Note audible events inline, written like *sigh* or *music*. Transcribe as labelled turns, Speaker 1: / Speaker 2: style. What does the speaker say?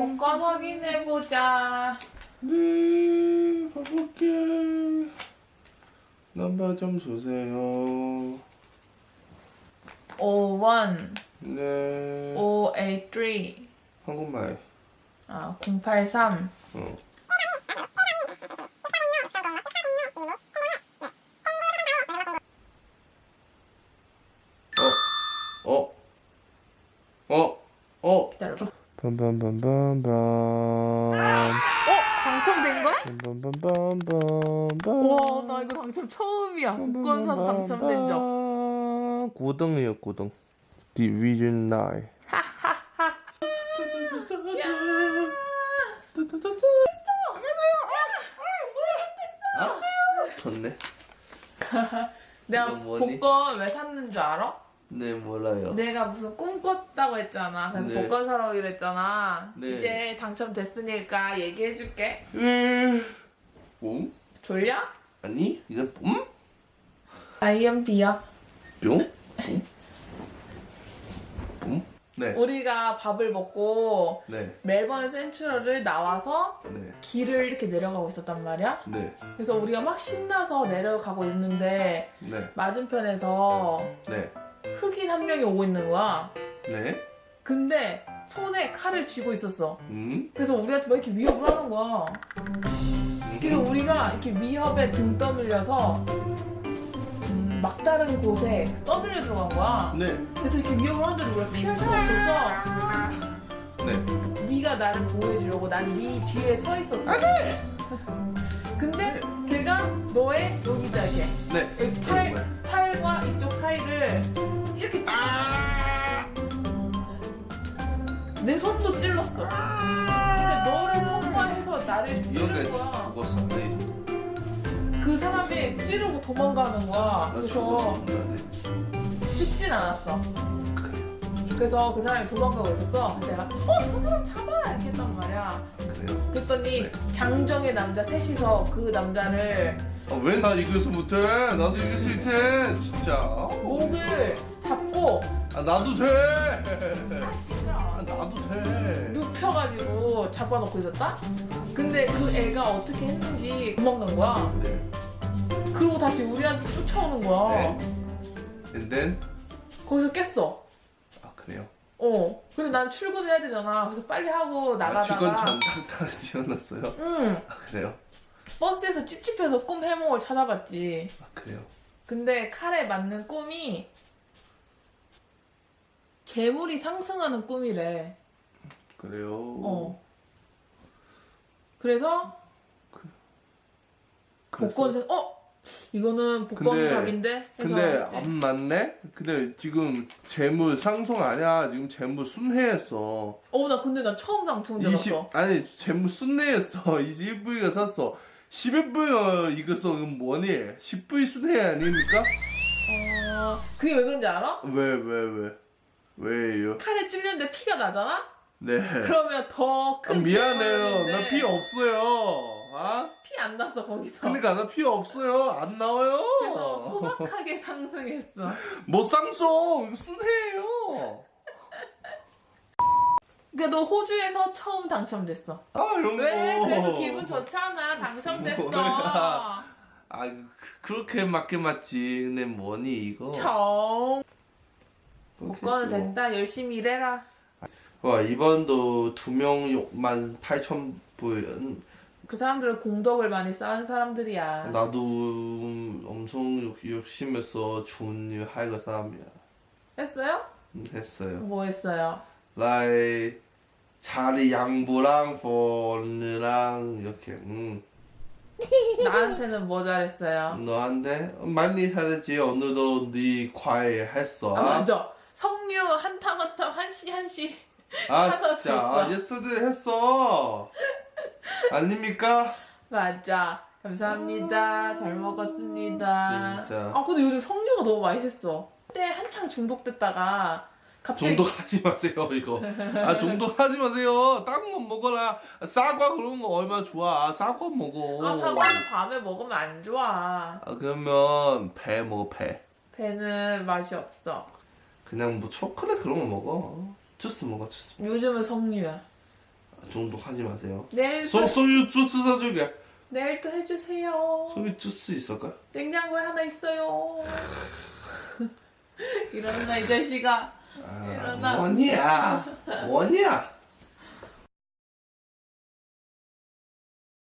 Speaker 1: 복권 확인해보자.
Speaker 2: 네, 가볼게. 넘버 좀 주세요.
Speaker 1: 51,
Speaker 2: 네.
Speaker 1: 583,
Speaker 2: 한국말.
Speaker 1: 아, 083.
Speaker 2: 어. 어, 어, 어, 어.
Speaker 1: 기다려봐.
Speaker 2: 빰빰빰빰빰.
Speaker 1: 어? 당첨된 거야? 와, 나 이거 당첨 처음이야. 복권 사서 당첨된 적.
Speaker 2: 9등이에요, 9등. 디비전 9. 아, 좋네.
Speaker 1: 내가
Speaker 2: 이거 뭐니?
Speaker 1: 복권 왜 샀는 줄 알아?
Speaker 2: 네, 몰라요.
Speaker 1: 내가 무슨 꿈 꿨다고 했잖아. 그래서
Speaker 2: 네.
Speaker 1: 복권 사러 오기로 했잖아.
Speaker 2: 네.
Speaker 1: 이제 당첨됐으니까 얘기해줄게.
Speaker 2: 으, 뽕?
Speaker 1: 졸려?
Speaker 2: 아니, 이거 뽕?
Speaker 1: IMB야.
Speaker 2: 뿅? 뽕? 뽕? 네,
Speaker 1: 우리가 밥을 먹고
Speaker 2: 네,
Speaker 1: 멜번 센트럴을 나와서
Speaker 2: 네,
Speaker 1: 길을 이렇게 내려가고 있었단 말이야.
Speaker 2: 네,
Speaker 1: 그래서 우리가 막 신나서 내려가고 있는데
Speaker 2: 네,
Speaker 1: 맞은편에서
Speaker 2: 네,
Speaker 1: 흑인 한 명이 오고 있는 거야.
Speaker 2: 네,
Speaker 1: 근데 손에 칼을 쥐고 있었어.
Speaker 2: 음?
Speaker 1: 그래서 우리한테 막 이렇게 위협을 하는 거야. 그리고 우리가 이렇게 위협에 등 떠밀려서 음, 막다른 곳에 떠밀려 들어간 거야.
Speaker 2: 네,
Speaker 1: 그래서 이렇게 위협을 하는데 우리가 피할 수가 없었어.
Speaker 2: 네.
Speaker 1: 네가 나를 보호해주려고 난 네 뒤에 서 있었어. 근데 걔가 너의 여기다 이게
Speaker 2: 네.
Speaker 1: 여기 팔, 팔과 이쪽 사이를 이렇게 내 손도 찔렀어. 근데 너를 통과해서 나를 찌른 거야.
Speaker 2: 죽었어. 네.
Speaker 1: 그 사람이 찌르고 도망가는 거야.
Speaker 2: 나
Speaker 1: 그래서
Speaker 2: 죽었어. 네.
Speaker 1: 죽진 않았어. 그래서 그 사람이 도망가고 있었어. 그래서 내가 어 저 사람 잡아 이렇게 했단 말이야.
Speaker 2: 그래요.
Speaker 1: 그랬더니
Speaker 2: 네.
Speaker 1: 장정의 남자 셋이서 그 남자를
Speaker 2: 아, 왜나 이길 수 못해? 나도 이길 수 있대. 진짜.
Speaker 1: 목을 잡고
Speaker 2: 아, 나도 돼. 아,
Speaker 1: 진짜
Speaker 2: 나도 돼.
Speaker 1: 눕혀가지고 잡아놓고 있었다? 근데 그 애가 어떻게 했는지 도망간 거야.
Speaker 2: 네.
Speaker 1: 그리고 다시 우리한테 쫓아오는 거야.
Speaker 2: 네. And then?
Speaker 1: 거기서 깼어.
Speaker 2: 아, 그래요.
Speaker 1: 어. 근데 난 출근해야 되잖아. 그래서 빨리 하고
Speaker 2: 아, 직원
Speaker 1: 나가다가.
Speaker 2: 전당당 *laughs* 지어놨어요.
Speaker 1: 응.
Speaker 2: 아, 그래요.
Speaker 1: 버스에서 찝찝해서 꿈 해몽을 찾아봤지.
Speaker 2: 아, 그래요.
Speaker 1: 근데 칼에 맞는 꿈이 재물이 상승하는 꿈이래.
Speaker 2: 그래요.
Speaker 1: 어. 그래서
Speaker 2: 그랬어?
Speaker 1: 복권 생 어? 이거는 복권
Speaker 2: 근데-. 안 맞네? 근데 지금 재물 상승 아니야. 지금 재물 순회했어.
Speaker 1: 어, 나 근데 나 처음
Speaker 2: 20
Speaker 1: 당첨되었어.
Speaker 2: 아니 재물 순회했어. *laughs* 21V가 샀어. 11V 이거서 그럼 뭐니? 10V 순회 아닙니까?
Speaker 1: 어, 그게 왜 그런지 알아?
Speaker 2: 왜 왜 왜? 왜요?
Speaker 1: 칼에 찔렸는데 피가 나잖아?
Speaker 2: 네.
Speaker 1: 그러면 더
Speaker 2: 아,
Speaker 1: 큰.
Speaker 2: 미안해요. 나피 없어요. 아?
Speaker 1: 피 안 났어, 거기서.
Speaker 2: 그러니까 나 피 없어요. 안
Speaker 1: 그래서
Speaker 2: 나와요.
Speaker 1: 소박하게 상승했어.
Speaker 2: 못 상송. 이거 순회예요.
Speaker 1: 그러니까 너 호주에서 처음 당첨됐어.
Speaker 2: 아 이런 거.
Speaker 1: 왜? 그래도 기분 좋잖아. 당첨됐어.
Speaker 2: 뭐야. 아 그- 그렇게 맞게 맞지. 근데 뭐니 이거?
Speaker 1: 정. 복권은
Speaker 2: 그렇겠죠.
Speaker 1: 된다. 열심히 일해라.
Speaker 2: 와 이번도 두 명만 8천 불.
Speaker 1: 그 사람들은 공덕을 많이 쌓은 사람들이야.
Speaker 2: 나도 엄청 욕- 열심해서 좋은 일 할 사람이야.
Speaker 1: 했어요?
Speaker 2: 음, 했어요.
Speaker 1: 뭐 했어요?
Speaker 2: 라이 자리 양보랑 폰이랑 이렇게. 음. *laughs*
Speaker 1: 나한테는 뭐 잘했어요?
Speaker 2: 너한테 많이 잘했지. 오늘도 네 과외 했어.
Speaker 1: 아, 맞아. 석류 한탕한탕 한씨 한씨.
Speaker 2: 아 *laughs* 진짜. 아, 예스들 했어 아닙니까?
Speaker 1: 맞아. 감사합니다. 잘 먹었습니다.
Speaker 2: 진짜.
Speaker 1: 아 근데 요즘 석류가 너무 맛있어. 그때 한창 중독됐다가 갑자기
Speaker 2: 중독하지 마세요 이거 아 중독하지 마세요 딴거 먹어라 사과 그런 거 얼마나 좋아 사과 먹어
Speaker 1: 아 사과는 밤에 먹으면 안 좋아.
Speaker 2: 아, 그러면 배 먹어 배
Speaker 1: 배는 맛이 없어.
Speaker 2: 그냥 뭐 초콜릿 그런 거 먹어 주스 먹어 주스
Speaker 1: 요즘은 석류야.
Speaker 2: 정도 하지 마세요.
Speaker 1: 내일
Speaker 2: 소,
Speaker 1: 또,
Speaker 2: 소유 주스 사줄게.
Speaker 1: 내일 또 해주세요.
Speaker 2: 소유 주스 있을까?
Speaker 1: 냉장고에 하나 있어요. *laughs* 일어나 이 자식아.
Speaker 2: 아,
Speaker 1: 일어나.
Speaker 2: 뭐냐? 뭐냐?